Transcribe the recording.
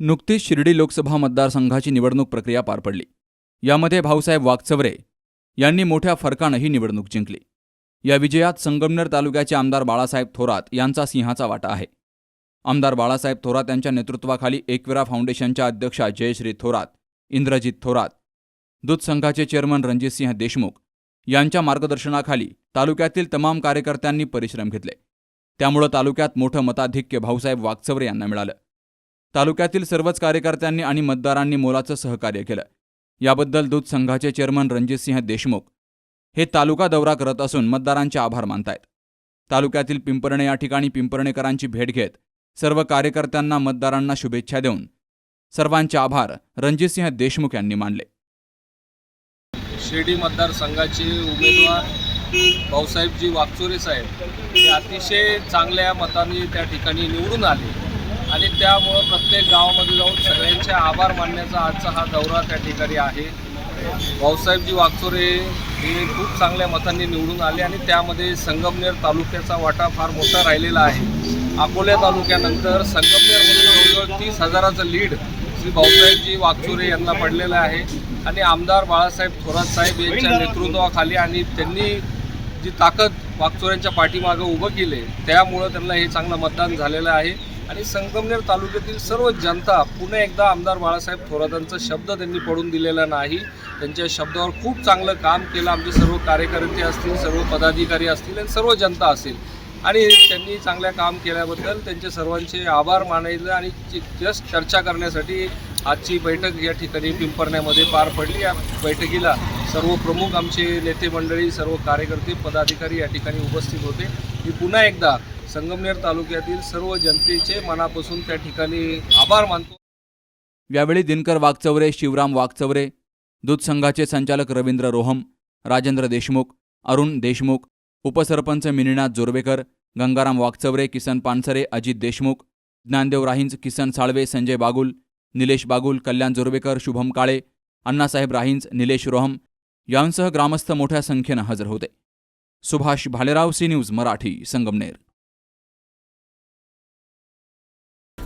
नुकतीच शिर्डी लोकसभा मतदारसंघाची निवडणूक प्रक्रिया पार पडली. यामध्ये भाऊसाहेब वागचवरे यांनी मोठ्या फरकानं ही निवडणूक जिंकली. या विजयात संगमनेर तालुक्याचे आमदार बाळासाहेब थोरात यांचा सिंहाचा वाटा आहे. आमदार बाळासाहेब थोरात यांच्या नेतृत्वाखाली एकविरा फाउंडेशनच्या अध्यक्षा जयश्री थोरात इंद्रजित थोरात दूध संघाचे चेअरमन रणजितसिंह देशमुख यांच्या मार्गदर्शनाखाली तालुक्यातील तमाम कार्यकर्त्यांनी परिश्रम घेतले. त्यामुळं तालुक्यात मोठं मताधिक्य भाऊसाहेब वागचवरे यांना मिळालं. तालुक्यातील सर्वच कार्यकर्त्यांनी आणि मतदारांनी मोलाचं सहकार्य केलं. याबद्दल दूध संघाचे चेअरमन रणजितसिंह देशमुख हे तालुका दौरा करत असून मतदारांचे आभार मानतायत. तालुक्यातील पिंपरणे या ठिकाणी पिंपरणेकरांची भेट घेत सर्व कार्यकर्त्यांना मतदारांना शुभेच्छा देऊन सर्वांचे आभार रणजितसिंह देशमुख यांनी मानले. शिर्डी मतदारसंघाचे उमेदवार भाऊसाहेबजी वाकचोरे साहेब हे अतिशय चांगल्या मताने त्या ठिकाणी निवडून आले. आणि त्यामुळं प्रत्येक गावामध्ये जाऊन सगळ्यांचे आभार मानण्याचा आजचा हा दौरा त्या ठिकाणी आहे. भाऊसाहेबजी वागचोरे हे खूप चांगल्या मतांनी निवडून आले आणि त्यामध्ये संगमनेर तालुक्याचा वाटा फार मोठा राहिलेला आहे. अकोल्या तालुक्यानंतर संगमनेरमध्ये जवळजवळ तीस हजाराचं लीड श्री भाऊसाहेबजी वागचोरे यांना पडलेलं आहे. आणि आमदार बाळासाहेब थोरात साहेब यांच्या नेतृत्वाखाली आणि त्यांनी जी ताकद वागचोऱ्यांच्या पाठीमागं उभं केले त्यामुळं त्यांना हे चांगलं मतदान झालेलं आहे. आणि संगमनेर तालुक्यातील सर्व जनता पुन्हा एकदा आमदार बाळासाहेब थोरातांचा शब्द त्यांनी पडून दिलेला नाही. त्यांच्या शब्दावर खूप चांगलं काम केलं. आमचे सर्व कार्यकर्ते असतील सर्व पदाधिकारी असतील आणि सर्व जनता असेल. आणि त्यांनी चांगल्या काम केल्याबद्दल त्यांचे सर्वांचे आभार मानायचं आणि जस्ट चर्चा करण्यासाठी आजची बैठक या ठिकाणी पिंपरण्यामध्ये पार पडली. या बैठकीला सर्व प्रमुख आमचे नेते मंडळी सर्व कार्यकर्ते पदाधिकारी या ठिकाणी उपस्थित होते. मी पुन्हा एकदा संगमनेर तालुक्यातील सर्व जनतेचे मनापासून त्या ठिकाणी आभार मानतो. यावेळी दिनकर वागचवरे शिवराम वागचवरे दूध संघाचे संचालक रवींद्र रोहम राजेंद्र देशमुख अरुण देशमुख उपसरपंच मिनिनाथ जोरवेकर गंगाराम वागचवरे किसन पानसरे अजित देशमुख ज्ञानदेव राहिंज किसन साळवे संजय बागुल निलेश बागुल कल्याण जोरवेकर शुभम काळे अण्णासाहेब राहिंज निलेश रोहम यांसह ग्रामस्थ मोठ्या संख्येनं हजर होते. Subhash Bhalerao C news Marathi Sangamner.